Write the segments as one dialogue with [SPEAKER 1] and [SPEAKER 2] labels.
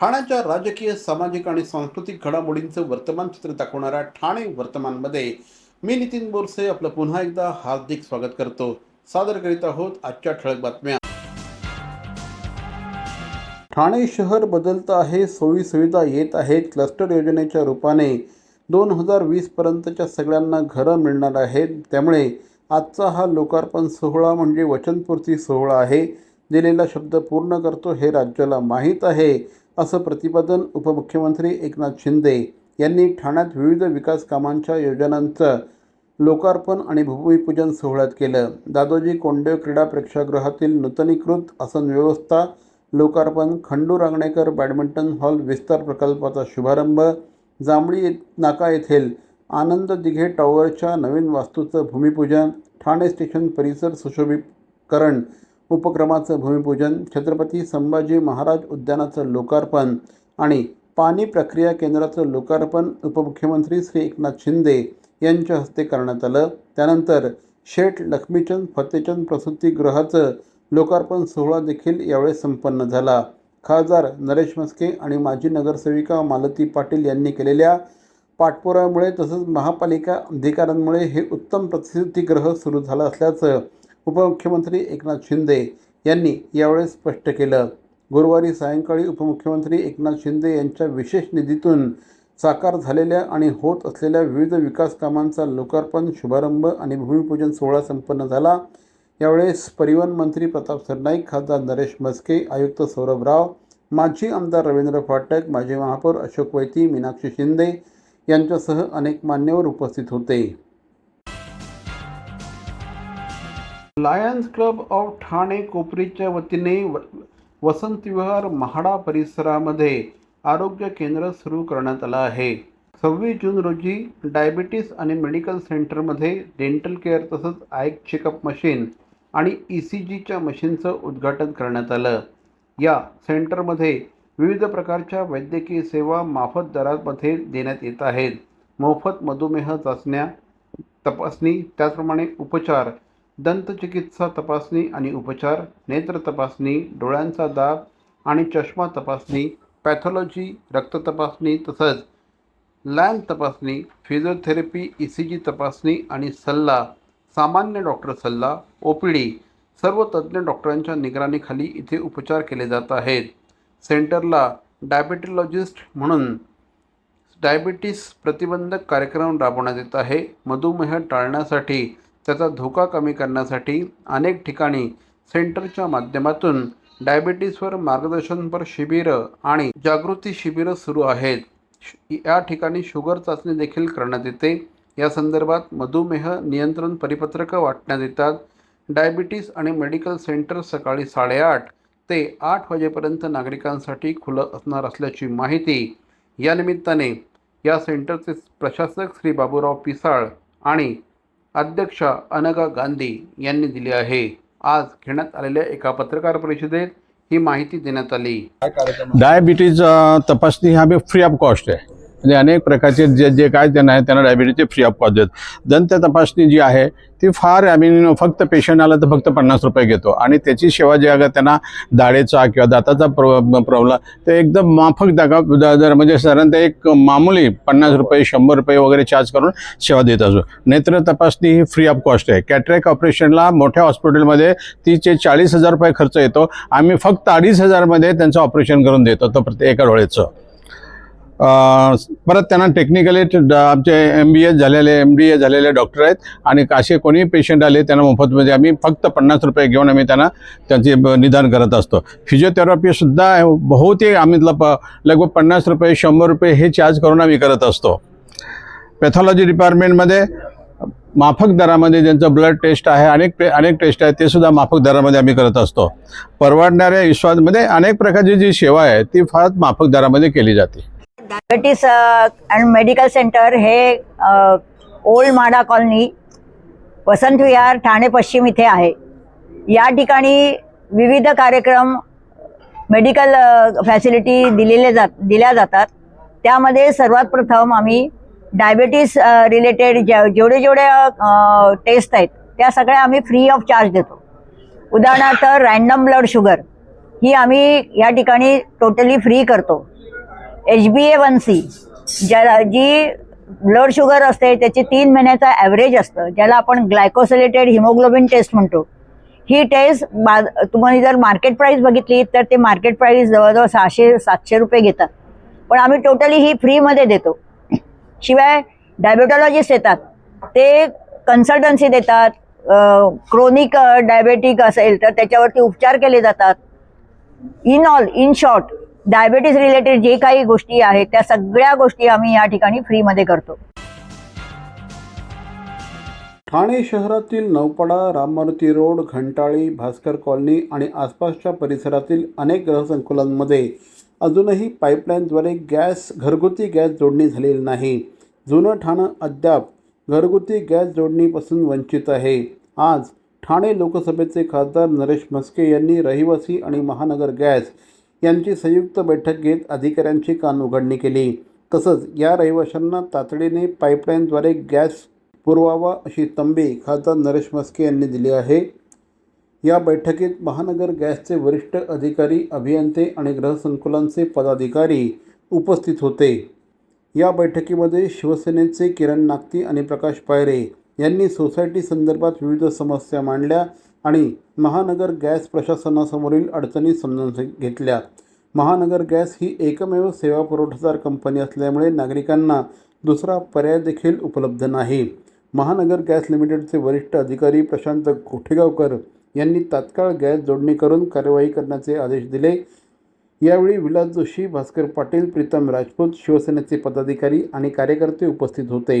[SPEAKER 1] ठाण्याच्या राजकीय सामाजिक आणि सांस्कृतिक घडामोडींचं वर्तमान चित्र दाखवणाऱ्या ठाणे वर्तमानमध्ये मी नितीन बोरसे आपलं पुन्हा एकदा हार्दिक स्वागत करतो. सादर करीत आहोत आजच्या ठळक बातम्या. ठाणे शहर बदलतं आहे सोयी सुविधा येत आहेत क्लस्टर योजनेच्या रूपाने दोन हजार वीसपर्यंतच्या सगळ्यांना घरं मिळणार आहेत. त्यामुळे आजचा हा लोकार्पण सोहळा म्हणजे वचनपूर्ती सोहळा आहे. दिलेला शब्द पूर्ण करतो हे राज्याला माहीत आहे. असं प्रतिपादन उपमुख्यमंत्री एकनाथ शिंदे यांनी ठाण्यात विविध विकास कामांच्या योजनांचं लोकार्पण आणि भूमिपूजन सोहळ्यात केलं. दादोजी कोंडदेव क्रीडा प्रेक्षागृहातील नूतनीकृत आसन व्यवस्था लोकार्पण खंडू रांगणेकर बॅडमिंटन हॉल विस्तार प्रकल्पाचा शुभारंभ जांभळी नाका येथील आनंद दिघे टॉवरच्या नवीन वास्तूचं भूमिपूजन ठाणे स्टेशन परिसर सुशोभीकरण उपक्रमाचं भूमिपूजन छत्रपती संभाजी महाराज उद्यानाचं लोकार्पण आणि पाणी प्रक्रिया केंद्राचं लोकार्पण उपमुख्यमंत्री श्री एकनाथ शिंदे यांच्या हस्ते करण्यात आलं. त्यानंतर शेठ लक्ष्मीचंद फतेचंद प्रसूतीगृहाचं लोकार्पण सोहळा देखील यावेळी संपन्न झाला. खासदार नरेश मस्के आणि माजी नगरसेविका मालती पाटील यांनी केलेल्या पाठपुराव्यामुळे तसंच महापालिका अधिकाऱ्यांमुळे हे उत्तम प्रसिद्धीगृह सुरू झालं असल्याचं उपमुख्यमंत्री एकनाथ शिंदे यांनी यावेळी स्पष्ट केलं. गुरुवारी सायंकाळी उपमुख्यमंत्री एकनाथ शिंदे यांच्या विशेष निधीतून साकार झालेल्या आणि होत असलेल्या विविध विकास कामांचा लोकार्पण शुभारंभ आणि भूमिपूजन सोहळा संपन्न झाला. यावेळेस परिवहन मंत्री प्रताप सरनाईक खासदार नरेश मस्के आयुक्त सौरभ राव माजी आमदार रवींद्र फाटक माजी महापौर अशोक वैती मीनाक्षी शिंदे यांच्यासह अनेक मान्यवर उपस्थित होते. लायन्स क्लब ऑफ ठाणे कोपरीच्या वतीने व- वसंत विहार महाडा परिसरामध्ये आरोग्य केंद्र सुरू करण्यात आलं आहे. सव्वीस जून रोजी डायबिटीस आणि मेडिकल सेंटरमध्ये डेंटल केअर तसंच आय चेकअप मशीन आणि ई सी जीच्या मशीनचं उद्घाटन करण्यात आलं. या सेंटरमध्ये विविध प्रकारच्या वैद्यकीय सेवा माफत दरामध्ये देण्यात येत आहेत. मोफत मधुमेह चाचण्या तपासणी त्याचप्रमाणे उपचार दंतचिकित्सा तपासणी आणि उपचार नेत्र तपासणी डोळ्यांचा दाब आणि चष्मा तपासणी पॅथॉलॉजी रक्त तपासणी तसंच लॅब तपासणी फिजिओथेरपी ई सी जी तपासणी आणि सल्ला सामान्य डॉक्टर सल्ला ओ पी डी सर्व तज्ज्ञ डॉक्टरांच्या निगराणीखाली इथे उपचार केले जात आहेत. सेंटरला डायबेटिलॉजिस्ट म्हणून डायबिटीस प्रतिबंधक कार्यक्रम राबवण्यात येत आहे. मधुमेह टाळण्यासाठी त्याचा धोका कमी करण्यासाठी अनेक ठिकाणी सेंटरच्या माध्यमातून डायबिटीसवर मार्गदर्शनपर शिबिरं आणि जागृती शिबिरं सुरू आहेत. श- या ठिकाणी शुगर चाचणी देखील करण्यात येते. या संदर्भात मधुमेह नियंत्रण परिपत्रकं वाटण्यात येतात. डायबिटीस आणि मेडिकल सेंटर सकाळी साडेआठ ते आठ वाजेपर्यंत नागरिकांसाठी खुलं असणार असल्याची माहिती या निमित्ताने या सेंटरचे प्रशासक श्री बाबूराव पिसाळ आणि अध्यक्ष अनगा गांधी यांनी दिली आहे. आज घेण्यात आलेल्या एका पत्रकार परिषदेत ही माहिती देण्यात आली.
[SPEAKER 2] डायबिटीज तपासणी हा फ्री ऑफ कॉस्ट आहे. म्हणजे अनेक प्रकारचे जे जे काय त्यांना आहे त्यांना डायबिटीजचे फ्री ऑफ कॉस्ट देत दंत तपासणी जी आहे ती फार आम्ही फक्त पेशंट आला तर फक्त पन्नास रुपये घेतो. आणि त्याची सेवा जी अगर त्यांना दाढेचा किंवा दाताचा प्र प्रॉब्लम ते एकदम माफक दगा द- दर म्हणजे साधारणतः एक मामूली पन्नास रुपये शंभर रुपये वगैरे चार्ज करून सेवा देत असो. नेत्र तपासणी ही फ्री ऑफ कॉस्ट आहे. कॅटरॅक ऑपरेशनला मोठ्या हॉस्पिटलमध्ये तीसचे चाळीस हजार रुपये खर्च येतो. आम्ही फक्त अडीच हजारमध्ये त्यांचं ऑपरेशन करून देतो तो प्रत्येक एका डोळ्याचं. परत त्यांना टेक्निकली आमचे एम बी एस झालेले एम डी ए झालेले डॉक्टर आहेत. आणि असे कोणी पेशंट आले त्यांना मोफतमध्ये म्हणजे आम्ही फक्त पन्नास रुपये घेऊन आम्ही त्यांना त्यांचे ब- निदान करत असतो. फिजिओथेरपीसुद्धा बहुतेक आम्ही ल- प- लगभग पन्नास रुपये शंभर रुपये हे चार्ज करून आम्ही करत असतो. पॅथॉलॉजी डिपार्टमेंटमध्ये माफक दरामध्ये ज्यांचं ब्लड टेस्ट आहे अनेक टे- अनेक टेस्ट आहेत ते सुद्धा माफक दरामध्ये आम्ही करत असतो. परवडणाऱ्या विश्वासमध्ये अनेक प्रकारची जी सेवा आहे ती फार माफक दरामध्ये केली जाते.
[SPEAKER 3] डायबिटीस अँड मेडिकल सेंटर हे ओल्ड माडा कॉलनी वसंत विहार ठाणे पश्चिम इथे आहे. या ठिकाणी विविध कार्यक्रम मेडिकल फॅसिलिटी uh, दिलेले जात दिल्या जातात. त्यामध्ये सर्वात प्रथम आम्ही डायबेटीस uh, रिलेटेड जेवढे जेवढे uh, टेस्ट आहेत त्या सगळ्या आम्ही फ्री ऑफ चार्ज देतो. उदाहरणार्थ रँडम ब्लड शुगर ही आम्ही या ठिकाणी टोटली फ्री करतो. H B A one C ज्याला जी ब्लड शुगर असते त्याची तीन महिन्याचा ॲव्हरेज असतं ज्याला आपण ग्लायकोसिलेटेड हिमोग्लोबिन टेस्ट म्हणतो. ही टेस्ट बा तुम्हाला जर मार्केट प्राईस बघितली तर ते मार्केट प्राईस जवळजवळ सहाशे सातशे रुपये घेतात. पण आम्ही टोटली ही फ्रीमध्ये देतो. शिवाय डायबेटॉलॉजिस्ट येतात ते कन्सल्टन्सी देतात क्रोनिक डायबेटिक असेल तर त्याच्यावरती उपचार केले जातात. In all in short diabetes related जे काही गोष्टी आहेत त्या सगळ्या गोष्टी आम्ही या ठिकाणी फ्रीमध्ये करतो.
[SPEAKER 1] ठाणे शहरातील नौपाडा राममारुती रोड घंटाळी भास्कर कॉलनी आणि आसपासच्या परिसरातील अनेक ग्रहसंकुलांमध्ये अजूनही पाईपलाईनद्वारे गॅस घरगुती गॅस जोडणी झालेली नाही. जुनं ठाणं अद्याप घरगुती गॅस जोडणीपासून वंचित आहे. आज ठाणे लोकसभेचे खासदार नरेश म्हस्के यांनी रहिवासी आणि महानगर गॅस यांची संयुक्त बैठक घेत अधिकाऱ्यांची कान उघडणी केली. तसंच या रहिवाशांना तातडीने पाईपलाईनद्वारे गॅस पुरवावा अशी तंबी खासदार नरेश म्हस्के यांनी दिली आहे. या बैठकीत महानगर गॅसचे वरिष्ठ अधिकारी अभियंते आणि गृहसंकुलांचे पदाधिकारी उपस्थित होते. या बैठकीमध्ये शिवसेनेचे किरण नागती आणि प्रकाश पायरे यांनी सोसायटी संदर्भात विविध समस्या मांडल्या. आणि महानगर गॅस प्रशासनासमोरील अडचणी समजून घेतल्या. महानगर गॅस ही एकमेव सेवा पुरवठादार कंपनी असल्यामुळे नागरिकांना दुसरा पर्याय देखील उपलब्ध नाही. महानगर गॅस लिमिटेडचे वरिष्ठ अधिकारी प्रशांत कोठेगावकर यांनी तात्काळ गॅस जोडणी करून कार्यवाही करण्याचे आदेश दिले. यावेळी विलास जोशी भास्कर पाटील प्रीतम राजपूत शिवसेनेचे पदाधिकारी आणि कार्यकर्ते उपस्थित होते.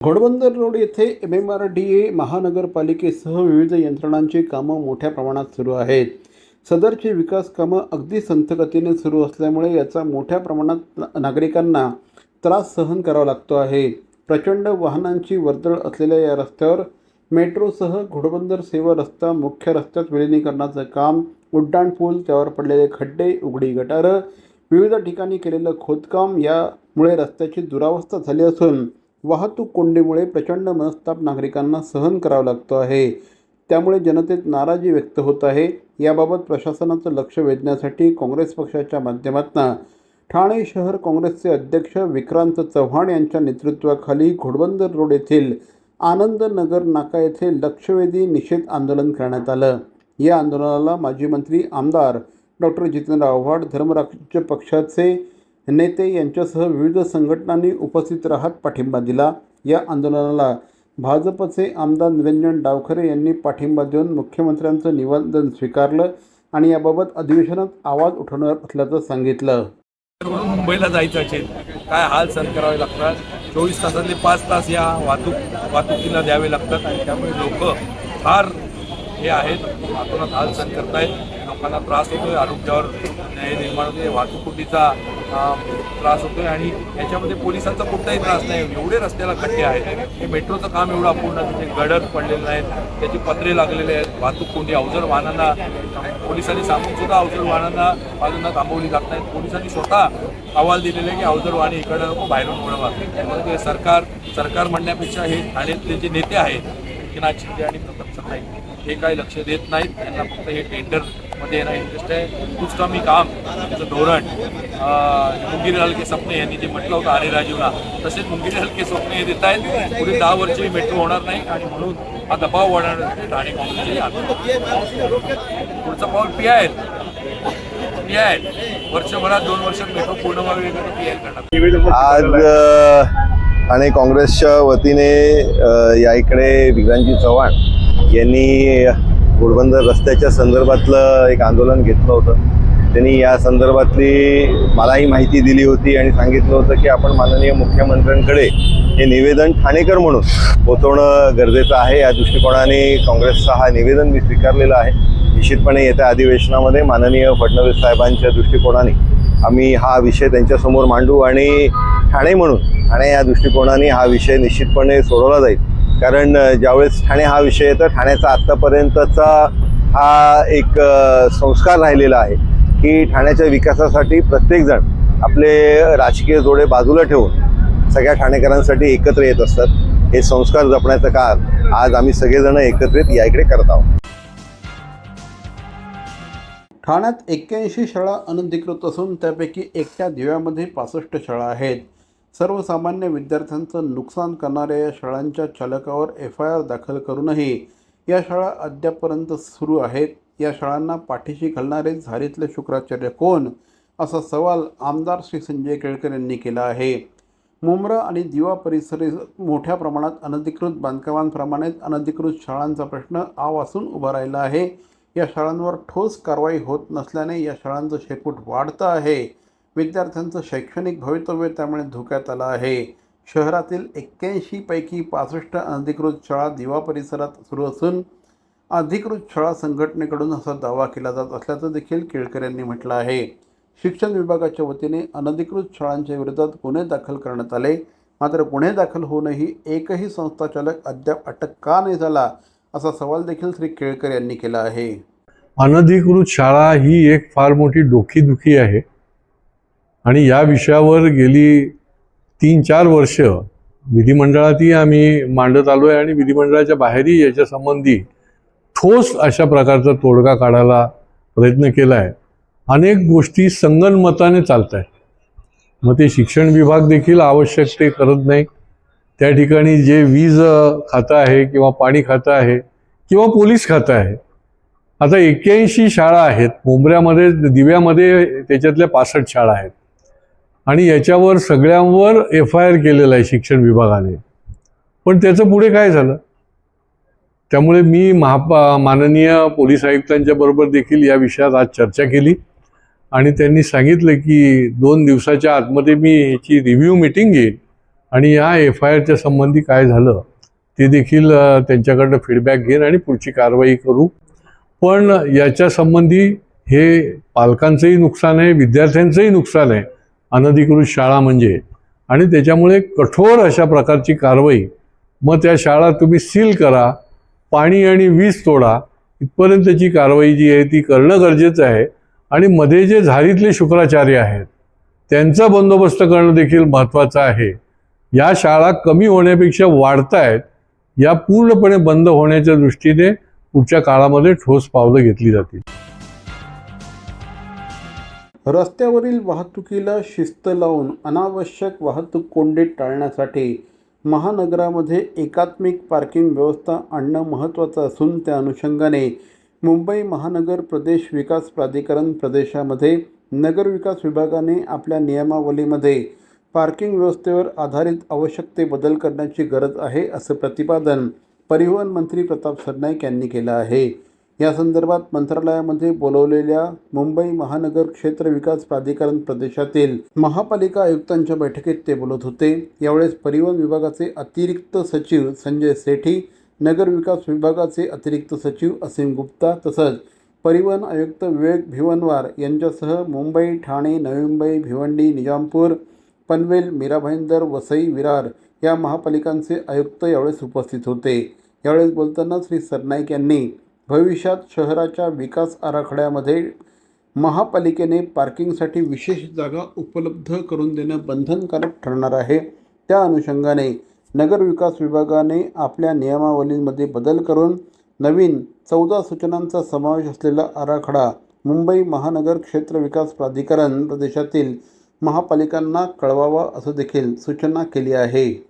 [SPEAKER 1] Ghodbunder road येथे M M R D A महानगरपालिकेसह विविध यंत्रणांची कामं मोठ्या प्रमाणात सुरू आहेत. सदरची विकास कामं अगदी संथगतीने सुरू असल्यामुळे याचा मोठ्या प्रमाणात ना- नागरिकांना त्रास सहन करावा लागतो आहे. प्रचंड वाहनांची वर्दळ असलेल्या या रस्त्यावर मेट्रोसह घोडबंदर सेवा रस्ता मुख्य रस्त्यात विलिनीकरणाचं काम उड्डाण पूल त्यावर पडलेले खड्डे उघडी गटारं विविध ठिकाणी केलेलं खोदकाम यामुळे रस्त्याची दुरावस्था झाली असून वाहतूक कोंडीमुळे प्रचंड मनस्ताप नागरिकांना सहन करावा लागतो आहे. त्यामुळे जनतेत नाराजी व्यक्त होत आहे. याबाबत प्रशासनाचं लक्ष वेधण्यासाठी काँग्रेस पक्षाच्या माध्यमातून ठाणे शहर काँग्रेसचे अध्यक्ष विक्रांत चव्हाण यांच्या नेतृत्वाखाली घोडबंदर रोड येथील आनंद नगर नाका येथे लक्षवेधी निषेध आंदोलन करण्यात आलं. या आंदोलनाला माजी मंत्री आमदार डॉक्टर जितेंद्र आव्हाड धर्मराज्य पक्षाचे नेते यांच्यासह विविध संघटनांनी उपस्थित राहत पाठिंबा दिला. या आंदोलनाला भाजपचे आमदार निरंजन डावखरे यांनी पाठिंबा देऊन मुख्यमंत्र्यांचं निवेदन स्वीकारलं आणि याबाबत अधिवेशनात आवाज उठवणार असल्याचं सांगितलं.
[SPEAKER 4] मुंबईला जायचं असेल काय हाल सहन करावे लागतात? चोवीस तासातले पाच तास या वाहतूक वाहतुकीला द्यावे लागतात आणि त्यामुळे लोक फार हे आहेत. आतोनात हाल सहन करतायत. लोकांना त्रास होतोय आरोग्यावर हे निर्माण होते वाहतूक कोंडीचा त्रास होतोय आणि याच्यामध्ये पोलिसांचा कुठलाही त्रास नाही. एवढे रस्त्याला खड्डे आहेत. हे मेट्रोचं काम एवढं अपूर्ण तिथे गडर पडलेलं नाहीत. त्याची पत्रे लागलेले आहेत. वाहतूक कोंडी अवजड वाहनांना पोलिसांनी सांगून सुद्धा अवजड वाहनांना बाजूंना थांबवली जात नाहीत. पोलिसांनी स्वतः अहवाल दिलेले की अवजड वाहने इकडे नको बाहेरून वळवा त्यामुळे सरकार सरकार म्हणण्यापेक्षा हे ठाण्यातले जे नेते आहेत एकनाथ शिंदे आणि प्रताप सरनाईक हे काही लक्ष देत नाहीत. त्यांना फक्त हे टेंडरमध्ये येणं इंटरेस्ट आहे. कुचकामी काम. त्याचं धोरण. अं, मुंगिरी हलके स्वप्न यांनी जे म्हटलं होतं आरे राजीवला तसेच मुंगिरी हलके स्वप्ने हे देत आहेत पुढे दहा वर्षी मेट्रो होणार नाही आणि म्हणून हा दबाव वाढवणार ठाणे काँग्रेसचे पुढचा पाऊल पी आय पी आय वर्षभरात दोन वर्षात मेट्रो पूर्ण व्हावी वगैरे पी आय करणार.
[SPEAKER 5] आज ठाणे काँग्रेसच्या वतीने या इकडे विक्रांतजी चव्हाण यांनी घोडबंदर रस्त्याच्या संदर्भातलं एक आंदोलन घेतलं होतं. त्यांनी या संदर्भातली मलाही माहिती दिली होती आणि सांगितलं होतं की आपण माननीय मुख्यमंत्र्यांकडे हे निवेदन ठाणेकर म्हणून पोचवणं गरजेचं आहे. या दृष्टिकोनाने काँग्रेसचा हा निवेदन मी स्वीकारलेलं आहे. निश्चितपणे येत्या अधिवेशनामध्ये माननीय फडणवीस साहेबांच्या दृष्टिकोनाने आम्ही हा विषय त्यांच्यासमोर मांडू आणि ठाणे म्हणून ठाणे या दृष्टिकोनाने हा विषय निश्चितपणे सोडवला जाईल. कारण ज्यावेळेस ठाणे हा विषय येतो ठाण्याचा आत्तापर्यंतचा हा एक संस्कार राहिलेला आहे की ठाण्याच्या विकासासाठी प्रत्येकजण आपले राजकीय जोडे बाजूला ठेवून सगळ्या ठाणेकरांसाठी एकत्र येत असतात. हे संस्कार जपण्याचं काम आज आम्ही सगळेजण एकत्रित या इकडे करत आहोत.
[SPEAKER 1] ठाण्यात एक्क्याऐंशी शाळा अनधिकृत असून त्यापैकी एकट्या दिव्यामध्ये पासष्ट शाळा आहेत. सर्वसामान्य विद्यार्थ्यांचं नुकसान करणाऱ्या या शाळांच्या चालकावर एफ आय आर दाखल करूनही या शाळा अद्यापपर्यंत सुरू आहेत. या शाळांना पाठीशी घालणारे झारीतले शुक्राचार्य कोण? असा सवाल आमदार श्री संजय केळकर यांनी केला आहे. मुंब्रा आणि दिवा परिसरी मोठ्या प्रमाणात अनधिकृत बांधकामांप्रमाणेच अनधिकृत शाळांचा प्रश्न आवासून उभा राहिला आहे. या शाळांवर ठोस कारवाई होत नसल्याने या शाळांचं शेपूट वाढतं आहे. विद्यार्थ्यांचं शैक्षणिक भवितव्य त्यामुळे धोक्यात आलं आहे. शहरातील एक्क्याऐंशीपैकी पासष्ट अनधिकृत शाळा दिवा परिसरात सुरू असून अधिकृत शाळा संघटनेकडून असा दावा केला जात असल्याचं देखील केळकर यांनी म्हटलं आहे. शिक्षण विभागाच्या वतीने अनधिकृत शाळांच्या विरोधात गुन्हे दाखल करण्यात आले. मात्र गुन्हे दाखल होऊनही एकही संस्थाचालक अद्याप अटक का नाही झाला असा सवाल देखील श्री केळकर यांनी केला आहे.
[SPEAKER 6] अनधिकृत शाळा ही एक फार मोठी डोकीदुखी आहे. आणि या विषयावर गेली तीन चार वर्ष विधिमंडळातही आम्ही मांडत आलो आहे आणि विधिमंडळाच्या बाहेरही याच्यासंबंधी ठोस अशा प्रकारचा तोडगा काढायला प्रयत्न केला आहे. अनेक गोष्टी संगनमताने चालत आहेत. मग ते शिक्षण विभाग देखील आवश्यक ते करत नाही. त्या ठिकाणी जे वीज खातं आहे किंवा पाणी खातं आहे किंवा पोलीस खातं आहे. आता एक्क्याऐंशी शाळा आहेत. मुंबऱ्यामध्ये दिव्यामध्ये त्याच्यातल्या पासष्ट शाळा आहेत. आणि याच्यावर सगळ्यांवर एफ आय आर केलेला आहे शिक्षण विभागाने. पण त्याचं पुढे काय झालं? त्यामुळे मी महापा माननीय पोलीस आयुक्तांच्या बरोबर देखील या विषयात आज चर्चा केली. आणि त्यांनी सांगितलं की दोन दिवसाच्या आतमध्ये मी ह्याची रिव्ह्यू मिटिंग घेईन आणि या एफ आय आरच्या संबंधी काय झालं ते देखील त्यांच्याकडनं फीडबॅक घेईन आणि पुढची कारवाई करू. पण याच्या संबंधी हे पालकांचंही नुकसान आहे विद्यार्थ्यांचंही नुकसान आहे. अनधिकृत शाळा म्हणजे. आणि त्याच्यामुळे कठोर अशा प्रकारची कारवाई. मग त्या शाळा तुम्ही सील करा. पाणी आणि वीज तोडा. इथपर्यंतची कारवाई जी आहे ती करणं गरजेचं आहे. आणि मध्ये जे झारीतले शुक्राचार्य आहेत त्यांचा बंदोबस्त करणं देखील महत्त्वाचं आहे. या शाळा कमी होण्यापेक्षा वाढत आहेत या पूर्णपणे बंद होण्याच्या दृष्टीने पुढच्या काळामध्ये ठोस पावलं घेतली जातील.
[SPEAKER 1] रस्त्यावरील वाहतुकीला शिस्त लावून अनावश्यक वाहतूक कोंडी टाळण्यासाठी महानगरामध्ये एकात्मिक पार्किंग व्यवस्था आणणं महत्त्वाचं असून त्या अनुषंगाने मुंबई महानगर प्रदेश विकास प्राधिकरण प्रदेशामध्ये नगरविकास विभागाने आपल्या नियमावलीमध्ये पार्किंग व्यवस्थेवर आधारित आवश्यक ते बदल करण्याची गरज आहे असं प्रतिपादन परिवहन मंत्री प्रताप सरनाईक यांनी केलं आहे. या संदर्भात मंत्रालयामध्ये बोलवलेल्या मुंबई महानगर क्षेत्र विकास प्राधिकरण प्रदेशातील महापालिका आयुक्तांच्या बैठकीत ते बोलत होते. यावेळेस परिवहन विभागाचे अतिरिक्त सचिव संजय सेठी नगर विकास विभागाचे अतिरिक्त सचिव असीम गुप्ता तसंच परिवहन आयुक्त विवेक भिवनवार यांच्यासह मुंबई ठाणे नवी मुंबई भिवंडी निजामपूर पनवेल मीरा भाईंदर वसई विरार या महापालिकांचे आयुक्त यावेळेस उपस्थित होते. यावेळेस बोलताना श्री सरनाईक यांनी भविष्यात शहराच्या विकास आराखड्यामध्ये महापालिकेने पार्किंगसाठी विशेष जागा उपलब्ध करून देणं बंधनकारक ठरणार आहे. त्या अनुषंगाने नगरविकास विभागाने आपल्या नियमावलीमध्ये बदल करून नवीन चौदा सूचनांचा समावेश असलेला आराखडा मुंबई महानगर क्षेत्र विकास प्राधिकरण प्रदेशातील महापालिकांना कळवावा असं देखील सूचना केली आहे.